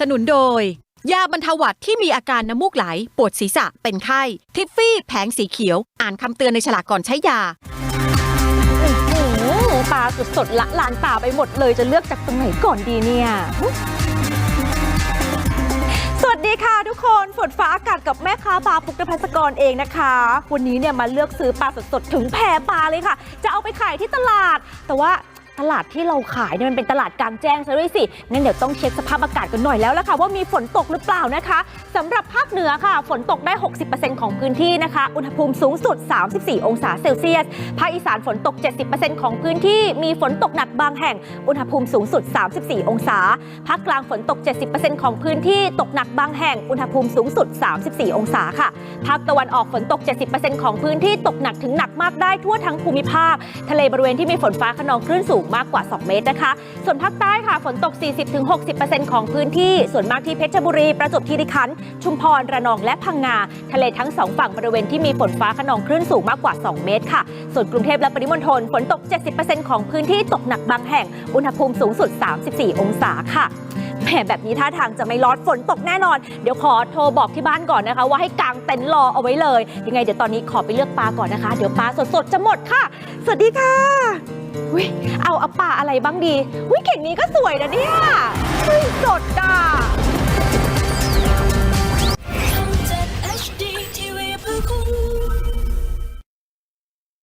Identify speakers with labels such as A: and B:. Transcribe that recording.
A: สนุนโดย ยาบรรเทาหวัดที่มีอาการน้ำมูกไหล ปวดศีรษะเป็นไข้ ทิฟฟี่แผงสีเขียว อ่านคำเตือนในฉลากก่อนใช้ยา
B: โอ้โหปลาสดๆละลานตาไปหมดเลยจะเลือกจากตรงไหนก่อนดีเนี่ย สวัสดีค่ะทุกคนฝนฟ้าอากาศกับแม่ค้าปลาปุกนภัสกรเองนะคะ วันนี้เนี่ยมาเลือกซื้อปลาสดๆถึงแพปลาเลยค่ะ จะเอาไปขายที่ตลาด แต่ว่า ตลาดที่เราขายเนี่ยมันเป็นตลาดกลางแจ้งซะด้วยสิงั้นเดี๋ยวต้องเช็คสภาพอากาศกันหน่อยแล้วล่ะค่ะว่ามีฝนตกหรือเปล่านะคะสำหรับภาคเหนือค่ะ ฝนตกได้ 60%ของพื้นที่นะคะ อุณหภูมิสูงสุด 34 องศาเซลเซียส ภาคอีสานฝนตก 70%ของพื้นที่ มีฝนตกหนักบางแห่ง อุณหภูมิสูงสุด 34 องศา ภาคกลางฝนตก 70%ของพื้นที่ ตกหนักบางแห่ง อุณหภูมิสูงสุด 34 องศาค่ะ ภาคตะวันออกฝนตก 70%ของพื้นที่ ตกหนักถึงหนักมากได้ทั่วทั้งภูมิภาค ทะเลบริเวณที่มีฝนฟ้าขนองคลื่นสูงมากกว่า 2 เมตรนะคะ ส่วนภาคใต้ค่ะ ฝนตก 40-60%ของพื้นที่ ส่วนมากที่เพชรบุรี ประจวบคีรีขันธ์ ชุมพร ระนอง และพังงา ทะเลทั้งสองฝั่งบริเวณที่มีฝนฟ้าขนองคลื่นสูงมากกว่า 2 เมตรค่ะ ส่วนกรุงเทพและปริมณฑล ฝนตก 70%ของพื้นที่ตกหนักบางแห่ง อุณหภูมิสูงสุด 34 องศาค่ะแหมแบบนี้ท่าทางจะไม่รอนฝนตกแน่นอน เดี๋ยวขอโทรบอกที่บ้านก่อนนะคะ ว่าให้กางเต็นท์รอเอาไว้เลย ยังไงเดี๋ยวตอนนี้ขอไปเลือกปลาก่อนนะคะ เดี๋ยวปลาสดๆจะหมดค่ะ สวัสดีค่ะ เอาป่าอะไรบ้างดีวิเข่งนี้ก็สวยนะเนี่ยเฮ้ยสดอะ